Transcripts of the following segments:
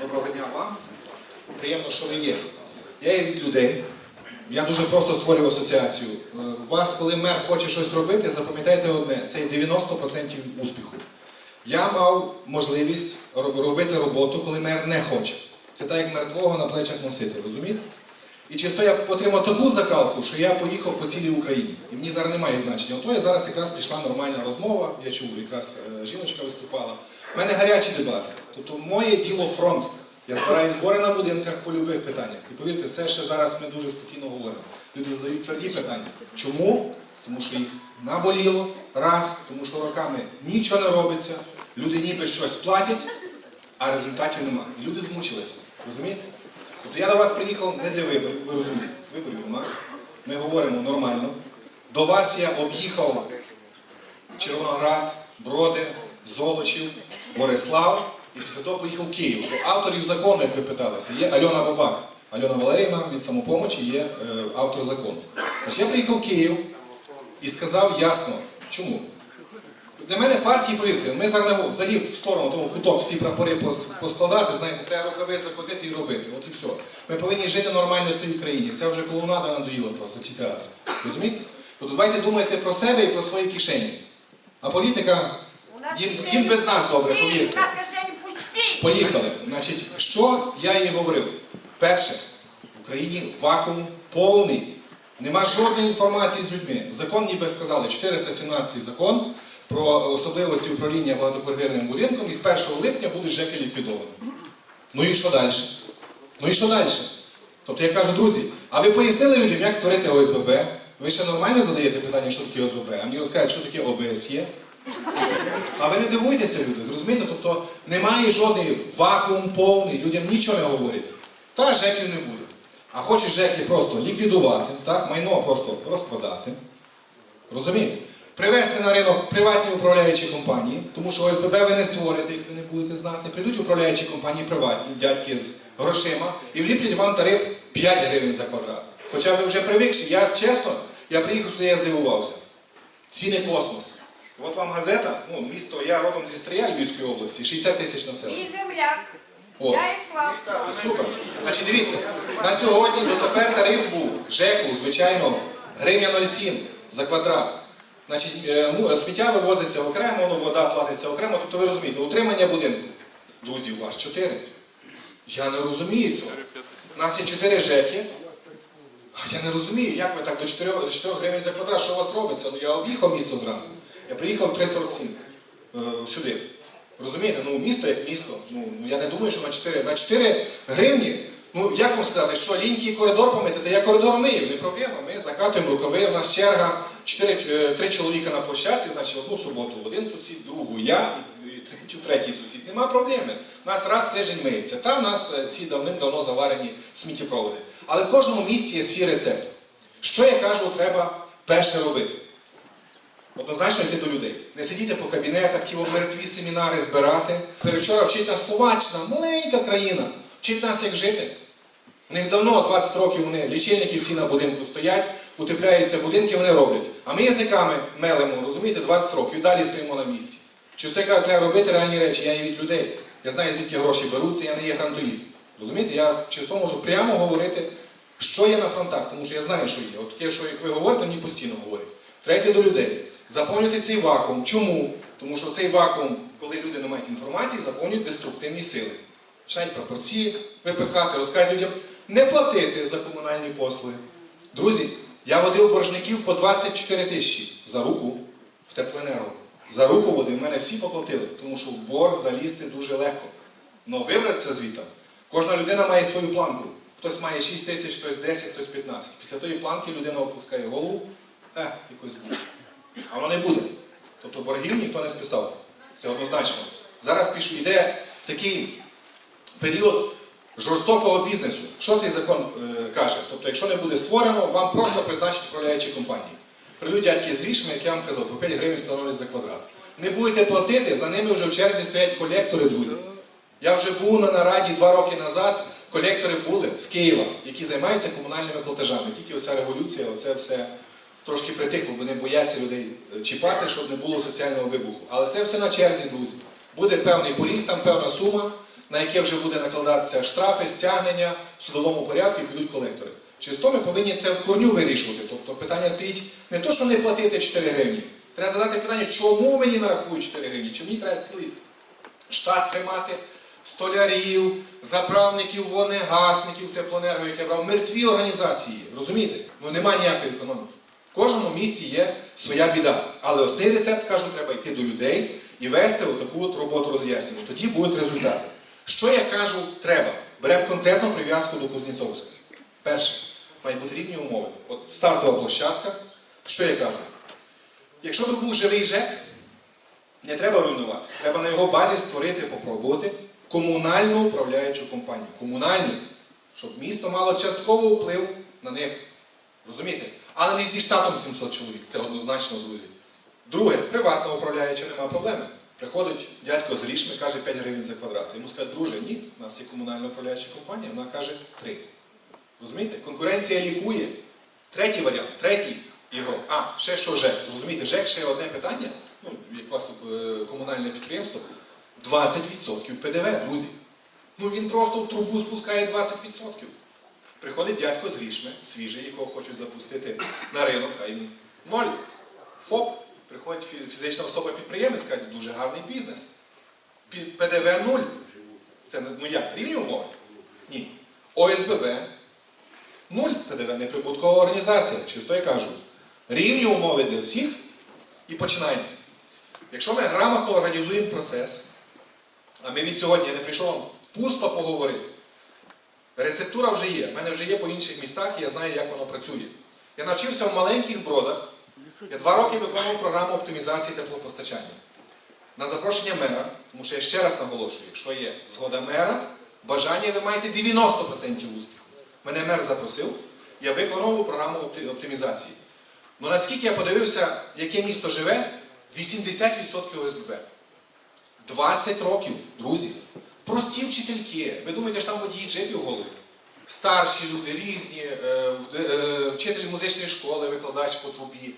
Доброго дня вам. Приємно, що ви є. Я є від людей. Я дуже просто створюю асоціацію. Е, У вас, коли мер хоче щось робити, запам'ятайте одне: це 90% успіху. Я мав можливість робити роботу, коли мер не хоче. Це так, як мертвого на плечах носити, розумієте? І чисто я отримав таку закалку, що я поїхав по цілій Україні. І мені зараз немає значення. Ото я зараз якраз пішла нормальна розмова, я чув, якраз е, жіночка виступала. У мене гарячі дебати. Тобто моє діло фронт. Я збираю збори на будинках по любих питаннях. І повірте, це ще зараз ми дуже спокійно говоримо. Люди задають тверді питання. Чому? Тому що їх наболіло, раз, тому що роками нічого не робиться, люди ніби щось платять, а результатів немає. І люди змучилися. Розумієте? Тобто я до вас приїхав не для виборів, ви розумієте, виборів немає. Ми говоримо нормально. До вас я об'їхав Червоноград, Броди, Золочів, Борислав і після того поїхав Київ. То авторів закону, як ви питалися, є Альона Бабак. Альона Валеріївна від самопомочі є е, автор закону. Значить, я приїхав в Київ і сказав ясно, чому. Для мене партії, повірте, ми зараз взагалі в сторону тому куток всі прапори пос- поскладати, знаєте, треба рукави заходити і робити. От і все. Ми повинні жити нормально в своїй країні. Це вже колонада надоїла просто, ці театри. Розумієте? Тобто давайте думайте про себе і про свої кишені. А політика, їм, їм без нас добре, повірте. Поїхали. Значить, що я їй говорив? Перше, в Україні вакуум повний. Нема жодної інформації з людьми. Закон, ніби сказали, 417 закон про особливості управління багатоквартирним будинком і з 1 липня будуть ЖЕКи ліквідовані. Ну і що далі? Ну і що далі? Тобто я кажу, друзі, а ви пояснили людям, як створити ОСББ? Ви ще нормально задаєте питання, що таке ОСББ, а мені розкажуть, що таке ОБСЄ? А ви не дивуйтеся, люди, зрозумієте? Тобто немає жодної вакуум повний, людям нічого не говорять. Та ЖЕКів не буде. А хочуть ЖЕКи просто ліквідувати, так? майно просто розпродати. Розумієте? Привезти на ринок приватні управляючі компанії, тому що ОСББ ви не створите, як ви не будете знати. Прийдуть управляючі компанії приватні, дядьки з грошима, і вліплять вам тариф 5 гривень за квадрат. Хоча ви вже привикші. Я чесно, я приїхав сюди, я здивувався. Ціни космос. От вам газета, ну, місто, я родом зі Стрия Львівської області, 60 тисяч населення. І земляк. О. Я і Славка. Супер. Значить, дивіться, на сьогодні дотепер тариф був ЖЕКу, звичайно, гривня 0,7 за квадрат. Значить, е, сміття вивозиться окремо, ну, вода платиться окремо. Тобто ви розумієте, утримання будинку. Друзі, у вас 4. Я не розумію цього. У нас є 4 ЖЕКи. Я не розумію, як ви так до 4, до 4 гривень за квадрат, що у вас робиться? Ну я об'їхав місто зранку. Я приїхав 3,47 е, сюди. Розумієте, ну місто як місто. Ну ну, я не думаю, що на 4, на 4 гривні. Ну як вам сказати, що лінький коридор помити, та я коридор мию, не проблема. Ми закатуємо рукави, у нас черга, 4, 3 чоловіка на площадці, значить одну суботу, один сусід, другу я і, третю, третій сусід. Нема проблеми. У нас раз тиждень миється. Там у нас е, ці давним-давно заварені сміттєпроводи. Але в кожному місті є свій рецепт. Що я кажу, треба перше робити? Однозначно йти до людей. Не сидіти по кабінетах, ті мертві семінари збирати. Перечора вчить нас Словаччина, маленька країна, вчить нас, як жити. У них давно, 20 років, вони лічильники всі на будинку стоять, утепляються будинки, вони роблять. А ми язиками мелимо, розумієте, 20 років і далі стоїмо на місці. Чисто я кажу, треба робити реальні речі, я є від людей. Я знаю, звідки гроші беруться, я не є грантоїд. Розумієте, я чисто можу прямо говорити, що є на фронтах, тому що я знаю, що є. От таке, що як ви говорите, мені постійно говорять. Треба йти до людей. Заповнювати цей вакуум. Чому? Тому що цей вакуум, коли люди не мають інформації, заповнюють деструктивні сили. Починають пропорції випихати, розказують людям не платити за комунальні послуги. Друзі, я водив боржників по 24 тисячі за руку в теплоенерго. За руку водив, в мене всі поплатили, тому що в борг залізти дуже легко. Но вибратися звідти, кожна людина має свою планку. Хтось має 6 тисяч, хтось 10, хтось 15. Після тої планки людина опускає голову, е, якось буде. А воно не буде. Тобто боргів ніхто не списав. Це однозначно. Зараз пишу, йде такий період жорстокого бізнесу. Що цей закон е, каже? Тобто, якщо не буде створено, вам просто призначать управляючі компанії. Прийдуть дядьки з рішами, як я вам казав, по 5 гривень становлять за квадрат. Не будете платити, за ними вже в черзі стоять колектори, друзі. Я вже був на нараді два роки назад, колектори були з Києва, які займаються комунальними платежами. Тільки оця революція, оце все трошки притихло, бо не бояться людей е, чіпати, щоб не було соціального вибуху. Але це все на черзі, друзі. Буде певний поріг, там певна сума. на яке вже буде накладатися штрафи, стягнення в судовому порядку і підуть колектори. Через то ми повинні це в корню вирішувати. Тобто питання стоїть не то, що не платити 4 гривні. Треба задати питання, чому мені нарахують 4 гривні? Чи мені треба цілий штат тримати столярів, заправників, вогнегасників, теплоенерго, яке брав мертві організації. Розумієте? Ну немає ніякої економіки. В кожному місті є своя біда. Але основний рецепт, кажу, треба йти до людей і вести отаку от роботу роз'яснення. Тоді будуть результати. Що я кажу, треба? Беремо конкретну прив'язку до Кузнєцовська. Перше, мають бути рівні умови. От стартова площадка. Що я кажу? Якщо би був живий ЖЕК, не треба руйнувати. Треба на його базі створити, попробувати комунальну управляючу компанію. Комунальну, щоб місто мало частково вплив на них. Розумієте? Але не зі штатом 700 чоловік, це однозначно, друзі. Друге, приватна управляюча, нема проблеми. Приходить дядько з рішми, каже 5 гривень за квадрат. Йому скажуть, друже, ні, у нас є комунальна управляюча компанія, вона каже 3. Розумієте? Конкуренція лікує. Третій варіант, третій ігрок. А, ще що ЖЕК. Зрозумієте, ЖЕК ще одне питання, ну, як у вас е, комунальне підприємство, 20% ПДВ, друзі. Ну він просто в трубу спускає 20%. Приходить дядько з рішми, свіжий, якого хочуть запустити на ринок, а йому ноль. ФОП, приходить фізична особа підприємець, каже, дуже гарний бізнес. ПДВ нуль. Це ну як, рівні умови? Ні. ОСББ нуль ПДВ, неприбуткова організація. Чисто я кажу. Рівні умови для всіх і починаємо. Якщо ми грамотно організуємо процес, а ми від сьогодні я не прийшов пусто поговорити. Рецептура вже є. В мене вже є по інших містах, і я знаю, як воно працює. Я навчився в маленьких бродах. Я два роки виконував програму оптимізації теплопостачання. На запрошення мера, тому що я ще раз наголошую, якщо є згода мера, бажання ви маєте 90% успіху. Мене мер запросив, я виконував програму оптимізації. Ну наскільки я подивився, яке місто живе, 80% ОСББ. 20 років, друзі. Прості вчительки. Ви думаєте, що там водії джипів голови? Старші люди, різні, е, е, вчитель музичної школи, викладач по трубі.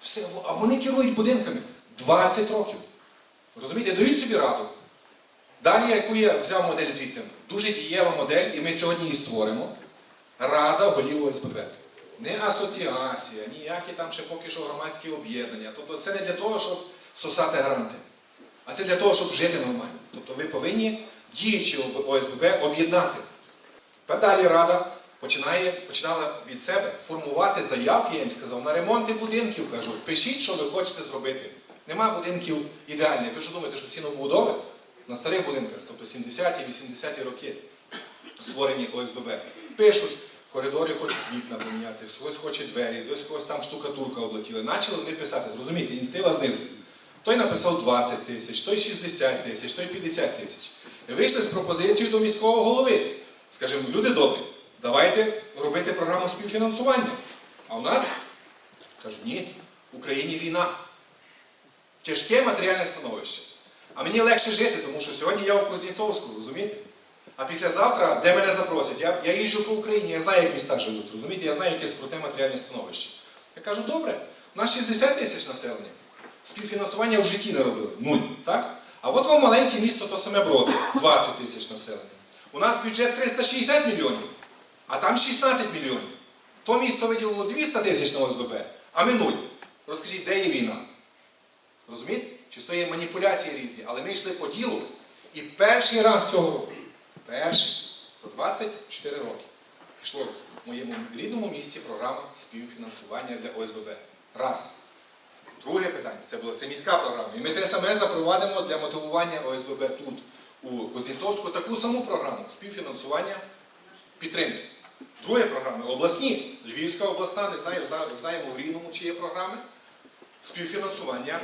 Все, а вони керують будинками 20 років. Розумієте, дають собі раду. Далі, яку я взяв модель звідти, дуже дієва модель, і ми сьогодні її створимо. Рада голів ОСББ. Не асоціація, ніякі там ще поки що громадські об'єднання. Тобто це не для того, щоб сосати гранти, а це для того, щоб жити нормально. Тобто ви повинні діючі ОСББ об'єднати. Тепер далі Рада починає, починала від себе формувати заявки, я їм сказав, на ремонти будинків. Кажу, пишіть, що ви хочете зробити. Нема будинків ідеальних. Ви що думаєте, що ці новобудови на старих будинках, тобто 70-ті, 80-ті роки створені ОСББ, пишуть, коридори хочуть вікна поміняти, хтось хоче двері, хтось когось там штукатурка облетіла. Почали вони писати, розумієте, ініціатива знизу. Той написав 20 тисяч, той 60 тисяч, той 50 тисяч. І вийшли з пропозицією до міського голови. Скажімо, люди добрі, давайте робити програму співфінансування. А у нас кажуть, ні, в Україні війна. Тяжке матеріальне становище. А мені легше жити, тому що сьогодні я у Кузнєцовську, розумієте? А післязавтра, де мене запросять, я, я їжджу по Україні, я знаю, як міста живуть, розумієте, я знаю, яке скруте матеріальне становище. Я кажу, добре, у нас 60 тисяч населення. Співфінансування в житті не робили. Нуль. Так? А от вам маленьке місто, то саме броди, 20 тисяч населення. У нас бюджет 360 мільйонів, а там 16 мільйонів. То місто виділило 200 тисяч на ОСББ, а ми нуль. Розкажіть, де є війна? Розумієте? Чисто є маніпуляції різні, але ми йшли по ділу. І перший раз цього року, перший, за 24 роки, пішло в моєму рідному місті програма співфінансування для ОСББ. Раз. Друге питання це було це міська програма. І ми те саме запровадимо для мотивування ОСББ тут, у Кузнєцовську, таку саму програму співфінансування підтримки. Друге програми обласні. Львівська обласна, не знаю, зна- знаємо в Рівному, чи є програми. Співфінансування.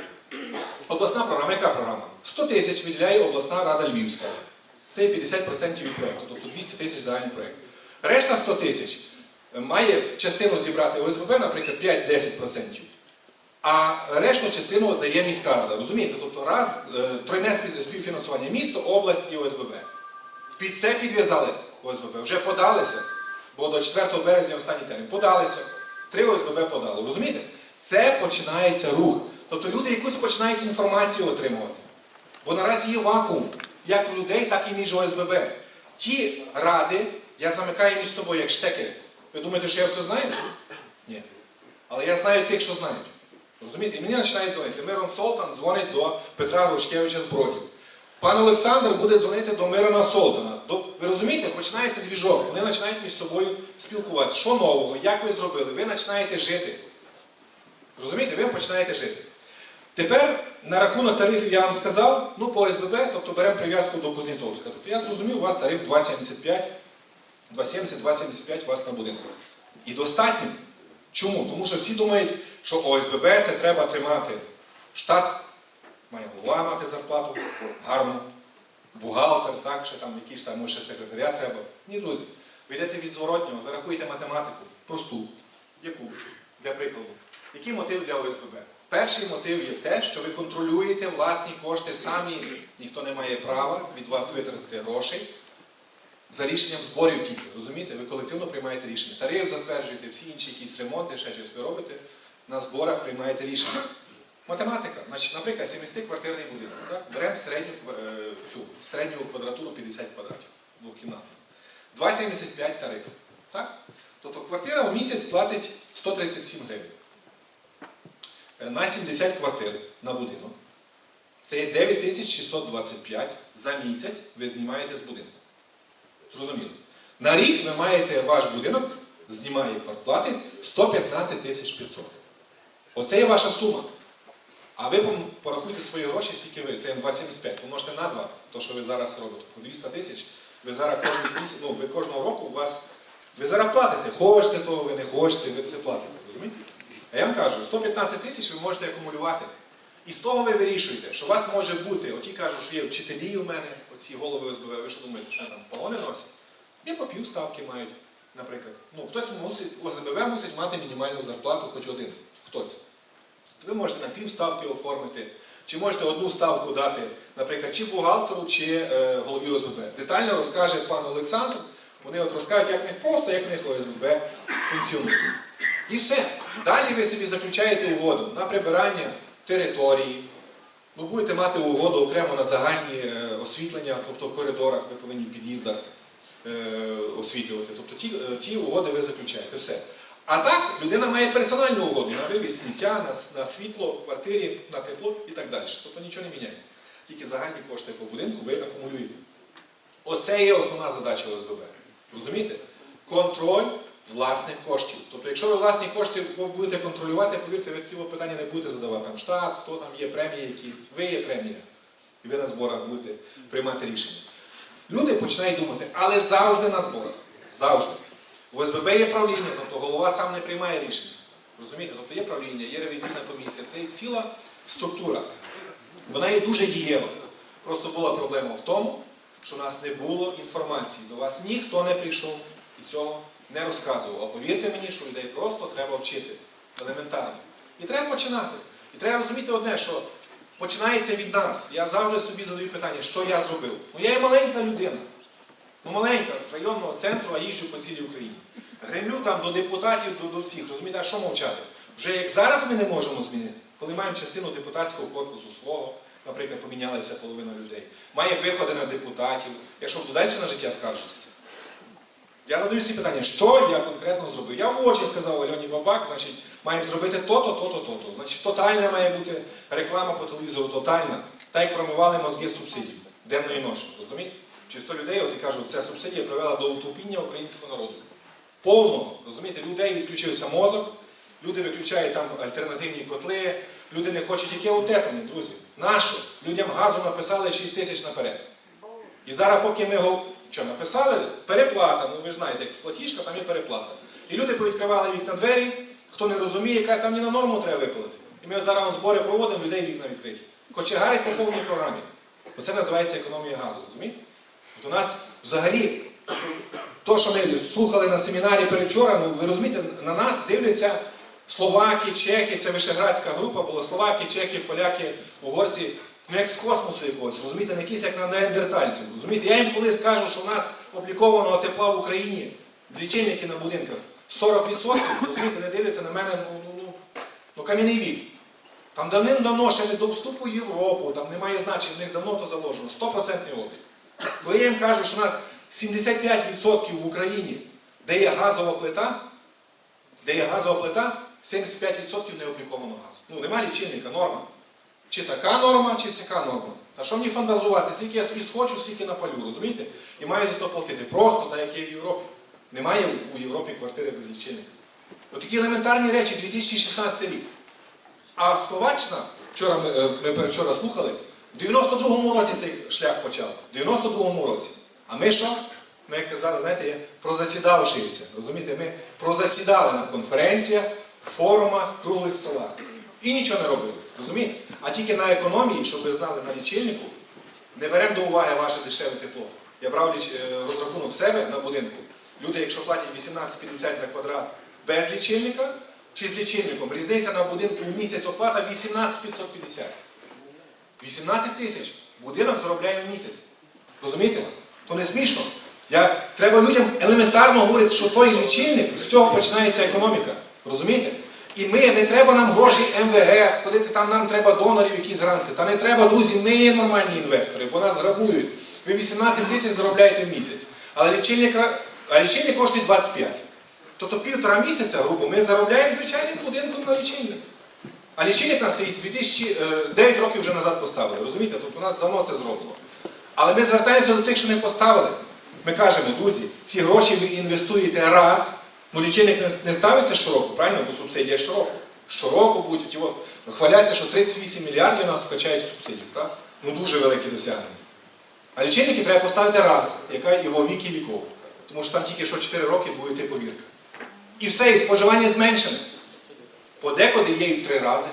Обласна програма, яка програма? 100 тисяч виділяє обласна рада Львівська. Це є 50% від проєкту, тобто 200 тисяч загальний проєкт. Решта 100 тисяч має частину зібрати ОСББ, наприклад, 5-10%. А решту частину дає міська рада. Розумієте? Тобто раз, е, тройне співфінансування місто, область і ОСББ. Під це підв'язали ОСББ. Вже подалися, бо до 4 березня останній термін. Подалися. Три ОСББ подали. Розумієте? Це починається рух. Тобто люди якусь починають інформацію отримувати. Бо наразі є вакуум. як в людей, так і між ОСББ. Ті ради я замикаю між собою як штекери. Ви думаєте, що я все знаю? Ні. Але я знаю тих, що знають. Розумієте? І мені починають дзвонити. Мирон Солтан дзвонить до Петра Грушкевича з Бродів. Пан Олександр буде дзвонити до Мирона Солтана. До, ви розумієте, починається двіжок. Вони починають між собою спілкуватися. Що нового, як ви зробили? Ви починаєте жити. Розумієте, ви починаєте жити. Тепер на рахунок тарифів я вам сказав, ну по ОСББ, тобто беремо прив'язку до Кузнєцовська. Тобто я зрозумів, у вас тариф 2,75, 2,70-2,75 у вас на будинках. І достатньо. Чому? Тому що всі думають, що ОСББ це треба тримати. Штат має голова мати зарплату, гарну, бухгалтер, так, ще там якийсь там ще секретаря треба. Ні, друзі. Ви йдете від зворотнього, ви рахуєте математику, просту. Яку? Для прикладу. Який мотив для ОСББ? Перший мотив є те, що ви контролюєте власні кошти самі, ніхто не має права від вас витратити грошей за рішенням зборів тільки. Розумієте? Ви колективно приймаєте рішення. Тариф затверджуєте, всі інші якісь ремонти, ще щось ви робите, на зборах приймаєте рішення. Математика. Значить, наприклад, 70-квартирний будинок. Беремо середню, е, цю, середню квадратуру 50 квадратів, двохкімнатну. 2,75 тариф. Так? Тобто квартира в місяць платить 137 гривень. Е, На 70 квартир на будинок. Це є 9625 за місяць ви знімаєте з будинку. Зрозуміло. На рік ви маєте ваш будинок, знімає квартплати 115 тисяч 500. Оце є ваша сума. А ви порахуйте свої гроші, скільки ви, це є 2,75, помножте на 2, то що ви зараз робите, по 200 тисяч, ви зараз кожен місяць, ну, ви кожного року у вас, ви зараз платите, хочете того, ви не хочете, ви це платите, розумієте? А я вам кажу, 115 тисяч ви можете акумулювати. І з того ви вирішуєте, що у вас може бути, оті кажуть, що є вчителі у мене, оці голови ОСБВ, ви що думаєте, що я там погони носять? І по півставки мають, наприклад. Ну, хтось мусить, ОСБВ мусить мати мінімальну зарплату, хоч один. Хтось. Ви можете на півставки оформити, чи можете одну ставку дати, наприклад, чи бухгалтеру, чи е, голові ОСББ. Детально розкаже пан Олександр. Вони от розкажуть, як них просто, як в них ОСББ функціонує. І все. Далі ви собі заключаєте угоду на прибирання території. Ви будете мати угоду окремо на загальні е, освітлення, тобто в коридорах, ви повинні в під'їздах е, освітлювати. Тобто ті, е, ті угоди ви заключаєте. Все. А так людина має персональну угоду на вивіз сміття, на, на світло в квартирі, на тепло і так далі. Тобто нічого не міняється. Тільки загальні кошти по будинку ви акумулюєте. Оце є основна задача ОСББ. Розумієте? Контроль власних коштів. Тобто, якщо ви власні кошти будете контролювати, повірте, ви такі питання не будете задавати. Там штат, хто там є премії, які. Ви є премія. І ви на зборах будете приймати рішення. Люди починають думати, але завжди на зборах. Завжди. В ОСББ є правління, тобто голова сам не приймає рішення. Розумієте? Тобто є правління, є ревізійна комісія, це є ціла структура. Вона є дуже дієва. Просто була проблема в тому, що у нас не було інформації. До вас ніхто не прийшов і цього не розказував. А повірте мені, що людей просто треба вчити. Елементарно. І треба починати. І треба розуміти одне, що починається від нас. Я завжди собі задаю питання, що я зробив. Ну я є маленька людина. Ну маленька, з районного центру, а їжджу по цілій Україні. Гремлю там до депутатів, до, до всіх. Розумієте, а що мовчати? Вже як зараз ми не можемо змінити, коли маємо частину депутатського корпусу свого, наприклад, помінялася половина людей, має виходи на депутатів, якщо далі на життя скаржитися. Я задаю собі питання, що я конкретно зробив? Я в очі сказав Альоні Бабак, значить, маємо зробити то-то, то-то, то-то. Значить, тотальна має бути реклама по телевізору, тотальна. Так як промивали мозги субсидій, денно і ночно, розумієте? Чисто людей, от і кажуть, ця субсидія привела до утопіння українського народу. Повного, розумієте, людей відключився мозок, люди виключають там альтернативні котли, люди не хочуть яке утеплення, друзі. Нащо? Людям газу написали 6 тисяч наперед. І зараз, поки ми що, написали, переплата, ну ви ж знаєте, як платіжка, там є переплата. І люди повідкривали вікна двері, хто не розуміє, яка там не на норму треба виплатити. І ми зараз збори проводимо, людей вікна відкриті. Кочегарить по повній програмі. Оце називається економія газу, розумієте? От у нас взагалі, то, що ми слухали на семінарі передчора, ну ви розумієте, на нас дивляться словаки, чехи, це вишеградська група була, словаки, чехи, поляки, угорці, ну як з космосу якогось, розумієте, не якісь як на неандертальців. Розумієте, я їм колись скажу, що в нас облікованого тепла в Україні, лічильники на будинках 40%, розумієте, не дивляться на мене, ну, ну, ну, ну кам'яний вік. Там давним-давно ще не до вступу в Європу, там немає значення, в них давно то заложено. 100% облік. Коли я їм кажу, що у нас 75% в Україні, де є газова плита, де є газова плита, 75% не обліковано газу. Ну, нема лічильника, норма. Чи така норма, чи сяка норма. Та що мені фантазувати, скільки я собі схочу, скільки напалю, розумієте? І маю за то платити. Просто так, як є в Європі. Немає у Європі квартири без лічильника. От такі елементарні речі 2016 рік. А Словаччина, вчора ми, е, ми перечора слухали, в 92-му році цей шлях почав. В 92-му році. А ми що? Ми як казали, знаєте, є прозасідавшися. Розумієте, ми прозасідали на конференціях, форумах, круглих столах. І нічого не робили. Розумієте? А тільки на економії, щоб ви знали на лічильнику, не беремо до уваги ваше дешеве тепло. Я брав е, розрахунок в себе на будинку. Люди, якщо платять 18,50 за квадрат без лічильника чи з лічильником, різниця на будинку в місяць оплата 18,550. 18 тисяч будинок заробляє в місяць. Розумієте? То не смішно. Я, треба людям елементарно говорити, що той лічильник, з цього починається економіка. Розумієте? І ми, не треба нам гроші МВФ, ходити там нам треба донорів, якісь гранти. Та не треба, друзі, ми є нормальні інвестори, бо нас грабують. Ви 18 тисяч заробляєте в місяць. Але лічильник, а лічильник коштує 25. Тобто півтора місяця, грубо, ми заробляємо звичайним будинком на лічильник. А лічильник нас стоїть з 2009 років вже назад поставили. Розумієте? Тобто у нас давно це зроблено. Але ми звертаємося до тих, що не поставили. Ми кажемо, друзі, ці гроші ви інвестуєте раз, ну лічильник не, ставиться щороку, правильно? Бо субсидія щороку. Щороку будуть його хваляться, що 38 мільярдів у нас вкачають субсидії, правда? Ну дуже великі досягнення. А лічильники треба поставити раз, яка його віки віков. Тому що там тільки що 4 роки буде йти повірка. І все, і споживання зменшене. Подекуди є і в три рази.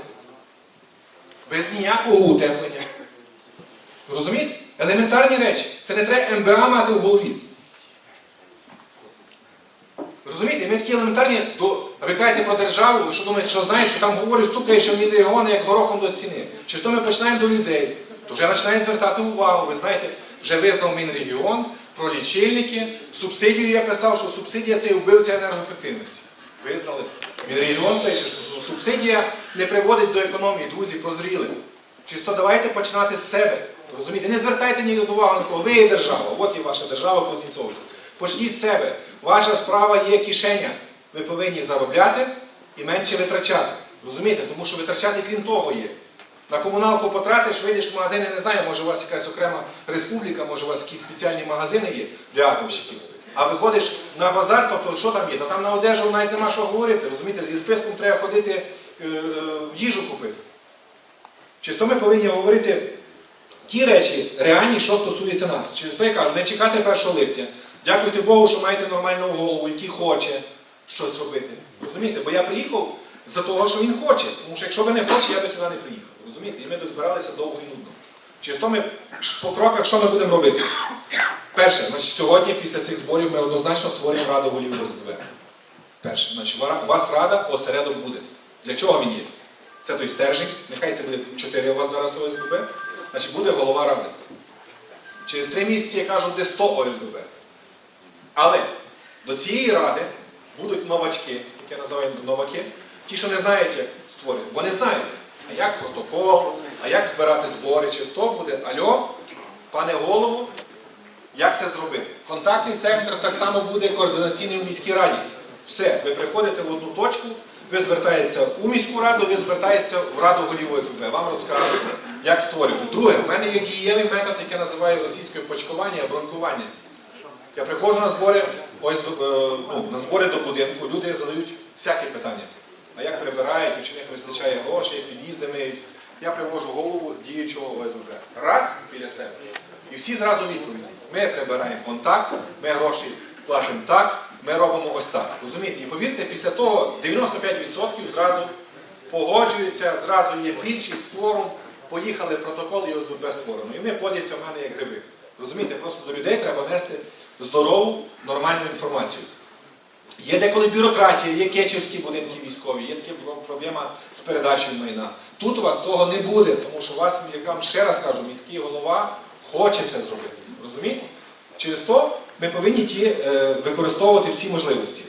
Без ніякого утеплення. Розумієте? Елементарні речі. Це не треба МБА мати в голові. Розумієте? Ми такі елементарні, до... ви кажете про державу, ви що думаєте, що знаєте, що там говорить, стукає, що мільйони, як горохом до стіни. Чи то ми починаємо до людей, то вже починають звертати увагу. Ви знаєте, вже визнав Мінрегіон про лічильники, субсидію я писав, що субсидія це вбивця енергоефективності. Визнали. Мінрегіон пише, що субсидія не приводить до економії, друзі, прозріли. Чисто давайте починати з себе. Розумієте? Не звертайте ні до уваги на кого. Ви є держава, от є ваша держава Кузнєцовська. Почніть з себе. Ваша справа є кишеня. Ви повинні заробляти і менше витрачати. Розумієте? Тому що витрачати крім того є. На комуналку потратиш, вийдеш в магазин, не знаю, може у вас якась окрема республіка, може у вас якісь спеціальні магазини є для атомщиків. А виходиш на базар, тобто що там є? Та там на одежу навіть нема що говорити. Розумієте, зі списком треба ходити е, е, їжу купити. Чисто ми повинні говорити ті речі реальні, що стосується нас. Через то я кажу, не чекати 1 липня. Дякуйте Богу, що маєте нормальну голову, який хоче щось робити. Розумієте? Бо я приїхав за того, що він хоче. Тому що якщо ви не хочете, я би сюди не приїхав. Розумієте? І ми би збиралися довго і нудно. Через то ми по кроках, що ми будемо робити? Перше, значить, сьогодні після цих зборів ми однозначно створюємо раду голів ОСББ. Перше, значить, у вас рада осередок буде. Для чого він є? Це той стержень, нехай це буде 4 у вас зараз ОСББ, значить буде голова ради. Через 3 місяці, я кажу, буде 100 ОСББ. Але до цієї ради будуть новачки, які я називаю новаки, ті, що не знають, як створити, бо не знають, а як протокол, а як збирати збори, чи то буде. Альо, пане голову, як це зробити? Контактний центр так само буде координаційний у міській раді. Все, ви приходите в одну точку, ви звертаєтеся у міську раду, ви звертаєтеся в раду голів ОСББ. Вам розкажуть, як створювати. Друге, в мене є дієвий метод, який я називаю російською почкування, бронкування. Я приходжу на збори, ОСБ, е, ну, на збори до будинку, люди задають всякі питання. А як прибирають, чи в них вистачає грошей, під'їзди миють. Я привожу голову діючого ОСББ. Раз біля себе. І всі зразу відповіді. Ми прибираємо он так, ми гроші платимо так, ми робимо ось так. Розумієте? І повірте, після того 95% зразу погоджуються, зразу є більшість форум, поїхали протокол і ОСББ створено. І вони плодяться в мене як гриби. Розумієте, просто до людей треба нести здорову, нормальну інформацію. Є деколи бюрократія, є кечівські будинки військові, є така проблема з передачею майна. Тут у вас того не буде, тому що у вас, як вам ще раз кажу, міський голова хоче це зробити. Розумієте? Через то ми повинні ті, е, використовувати всі можливості.